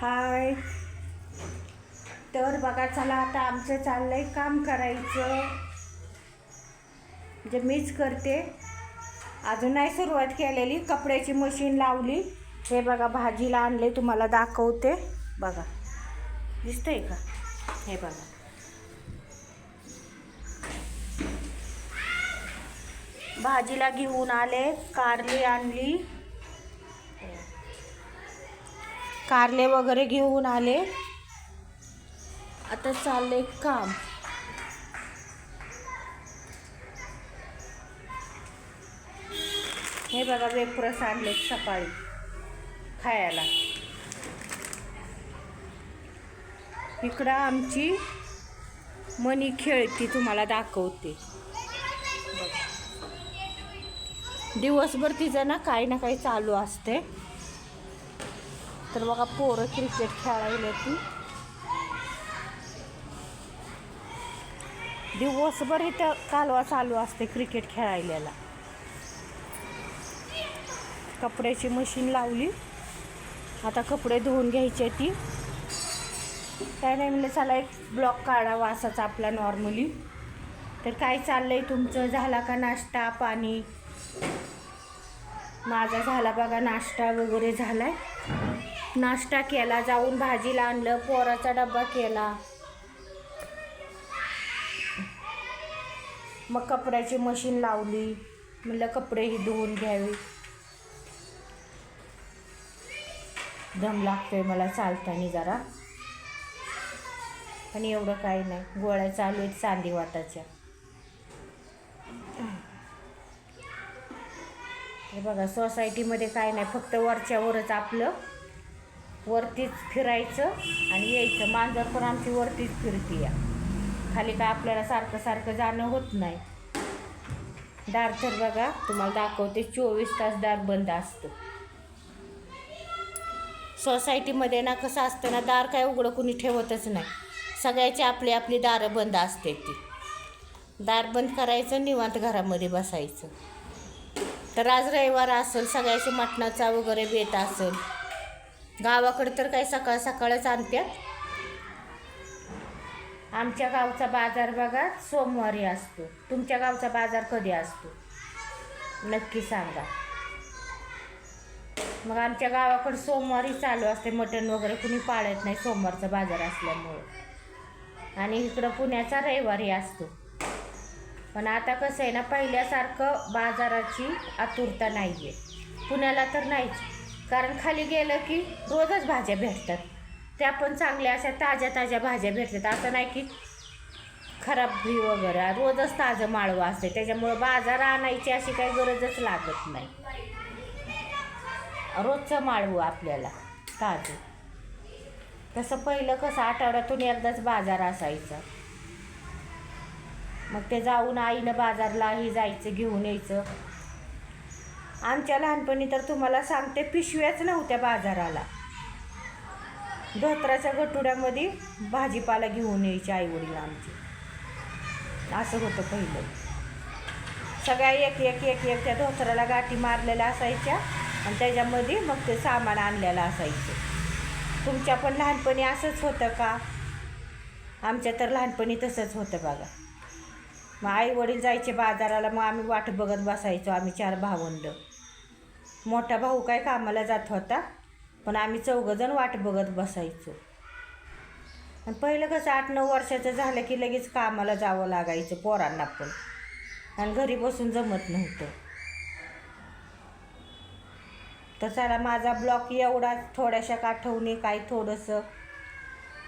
हाय. तर बघा चला आता आमचं चाललं आहे काम करायचं. म्हणजे मीच करते. अजून नाही सुरुवात केलेली. कपड्याची मशीन लावली. हे बघा भाजीला आणले तुम्हाला दाखवते. बघा. दिसतंय का? हे बघा. भाजीला घेऊन आले कारली आणली. कारले वगैरे घेऊन आले. आता चालले काम. हे बघा वेपुरस आणले सकाळी खायला. इकडं आमची मनी खेळती तुम्हाला दाखवते. दिवसभर तिचं ना काही ना काही चालू असते. तर बघा पोरं क्रिकेट खेळायला ती दिवसभर इथं कालवा चालू असते क्रिकेट खेळायला. कपड्याची मशीन लावली. आता कपडे धुवून घ्यायचे ती. काय नाही म्हणलं चला एक ब्लॉक काढावा असाच आपला नॉर्मली तर काय चाललंय तुमचं? झाला का नाश्ता पाणी? माझा झाला बघा नाश्ता वगैरे झाला आहे नाश्ता केला जाऊन भाजीला आणलं पोराचा डब्बा केला. मग कपड्याची मशीन लावली. म्हणलं कपडेही धुवून घ्यावे. दम लागतोय मला चालताना जरा. पण एवढं काही नाही. गोळ्या चालू आहेत चांदी वाटाच्या हे बघा सोसायटीमध्ये काय नाही. फक्त वरच्यावरच आपलं वरतीच फिरायचं आणि यायचं. मांजर पण आमची वरतीच फिरती या खाली काय आपल्याला सारखं सारखं जाणं होत नाही. दार तर बघा तुम्हाला दाखवते चोवीस तास दार बंद असतं. सोसायटीमध्ये ना कसं असतं ना दार काय उघडं कुणी ठेवतच नाही. सगळ्याची आपली आपली दारं बंद असते ती. दार बंद करायचं निवांत घरामध्ये बसायचं. तर आज रविवार असेल सगळ्याची मटणाचा वगैरे बेत असेल. गावाकडे तर काही सकाळ सकाळच आणत्यात. आमच्या गावचा बाजार बघा सोमवारी असतो. तुमच्या गावचा बाजार कधी असतो? नक्की सांगा. मग आमच्या गावाकडे सोमवारी चालू असते. मटण वगैरे कुणी पाळत नाही सोमवारचा बाजार असल्यामुळं. आणि इकडं पुण्याचा रविवारी असतो. पण आता कसं आहे ना पहिल्यासारखं बाजाराची आतुरता नाही आहे पुण्याला तर नाहीच. कारण खाली गेलं की रोजच भाज्या भेटतात. त्या पण चांगल्या अशा ताज्या ताज्या भाज्या भेटतात. असं नाही की खराब बी वगैरे. रोजच ताजं माळवं असते. त्याच्यामुळं बाजार आणायची अशी काही गरजच लागत नाही. रोजचं माळवं आपल्याला ताजं. तसं पहिलं कसं आठवड्यातून एकदाच बाजार असायचा. मग ते जाऊन आईनं बाजारलाही जायचं घेऊन यायचं. आमच्या लहानपणी तर तुम्हाला सांगते पिशव्याच नव्हत्या बाजाराला. धोत्राच्या गटुड्यामध्ये भाजीपाला घेऊन यायचे आईवडील आमचे. असं होतं पहिलं. सगळ्या एक एक एक एक त्या धोत्राला गाठी मारलेल्या असायच्या आणि त्याच्यामध्ये मग ते सामान आणलेलं असायचं. तुमच्या पण लहानपणी असंच होतं का? आमच्या तर लहानपणी तसंच होतं बघा. मग आई वडील जायचे बाजाराला मग आम्ही वाट बघत बसायचो आम्ही चार भावंड. मोठा भाऊ काय कामाला जात होता पण आम्ही चौघंजण वाट बघत बसायचो. आणि पहिलं कसं आठ नऊ वर्षाचं झालं की लगेच कामाला जावं लागायचं पोरांना पण. आणि घरी बसून जमत नव्हतं. तर चला माझा ब्लॉक एवढा थोड्याशा आठवणी काय थोडंसं.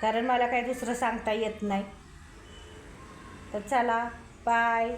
कारण मला काही दुसरं सांगता येत नाही. तर चला बाय.